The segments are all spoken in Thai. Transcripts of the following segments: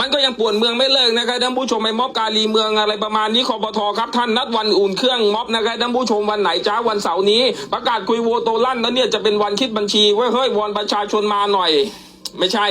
มันก็ยังป่วนเมืองไม่เลิกนะครับท่านผู้ชมไปม็อบกาลีเมืองอะไรประมาณนี้คอปทครับท่านนัดวันอุ่นเครื่องม็อบนะครับท่านผู้ชมวันไหนจ้าวันเสาร์นี้ ประกาศคุยโวโตลั่นแล้วเนี่ยจะเป็นวันคิดบัญชีว่าเฮ้ยวอนประชาชนมาหน่อย ไม่ใช่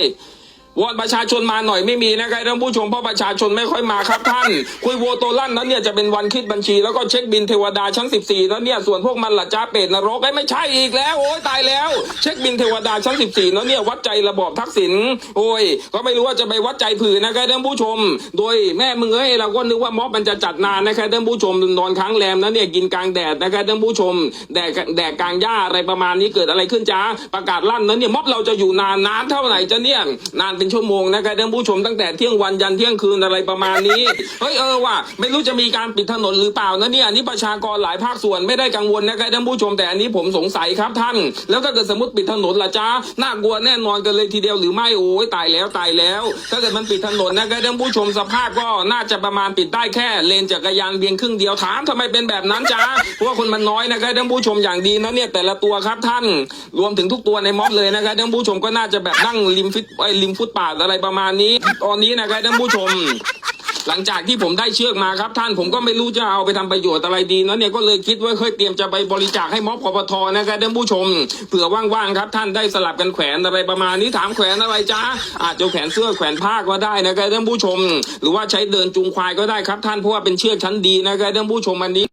วอนประชาชนมาหน่อยไม่มีนะครับท่านผู้ชมเพราะประชาชนไม่ค่อยมาครับท่าน คุยโวโตลั่นนั้นเนี่ยจะเป็นวันคิดบัญชีแล้วก็เช็คบินเทวดาชั้น 14นั้นเนี่ยส่วนพวกมันหล่ะจ้าเป็ดนรกไอ้ไม่ใช่อีกแล้วโอ้ยตายแล้ว เช็คบินเทวดาชั้น 14นั้นเนี่ยวัดใจระบอบทักษิณโอ้ย ก็ไม่รู้ว่าจะไปวัดใจผืนนะครับท่านผู้ชม โดยแม่มึงเอ้ยเราก็นึกว่าม็อบมันจะจัดนานนะครับท่านผู้ชมนอนค้างแรมนั้นเนี่ยกินกลางแดดนะครับท่านผู้ชมแดดแดดกลางหญ้าอะไรประมาณนี้เกิดอะไรขึ้นจ้าประกาศลั่นนั้นเนี่ยม็อบเราจะอยู่นานนานเท่าไหร่จะเนี่ยนานเป็นชั่วโมงนะครับท่านผู้ชมตั้งแต่เที่ยงวันยันเที่ยงคืนอะไรประมาณนี้ เฮ้ยเออว่ะไม่รู้จะมีการปิดถนนหรือเปล่านะเนี่ยอันนี้ประชากรหลายภาคส่วนไม่ได้กังวลนะครับท่านผู้ชมแต่อันนี้ผมสงสัยครับท่าน แล้วถ้าเกิดสมมติปิดถนนล่ะจ้าน่ากลัวแน่นอนกันเลยทีเดียวหรือไม่โอ้ยตายแล้วตายแล้ว ถ้าเกิดมันปิดถนนนะครับท่านผู้ชมสภาพก็น่าจะประมาณปิดได้แค่ เลนจักรยานเพียงครึ่งเดียวถามทำไมเป็นแบบนั้นจ้าเพราะว่าคนมันน้อยนะครับท่านผู้ชมอย่างดีนะเนี่ยแต่ละตัวครับท่านรวมถึงทุกตัวในม็อบเลยนะครับท่านผู้ชมก็น่าจะแบบนั่งริมฟิตไอ้ริมฟุตปาดอะไรประมาณนี้ ตอนนี้นะครับท่านผู้ชม หลังจากที่ผมได้เชือกมาครับ ท่านผมก็ไม่รู้จะเอาไปทำประโยชน์อะไรดีนะเนี่ยก็เลยคิดว่าเคยเตรียมจะไปบริจาคให้ม็อบคอปทนะครับท่านผู้ชมเผื่อว่างๆครับ ท่านได้สลับกันแขวนอะไรประมาณนี้ถามแขวนอะไรจ้าอาจจะแขวนเสื้อแขวนผ้าก็ได้นะครับท่านผู้ชม หรือว่าใช้เดินจูงควายก็ได้ครับ ท่านเพราะว่าเป็นเชือกชั้นดีนะครับท่านผู้ชมอันนี้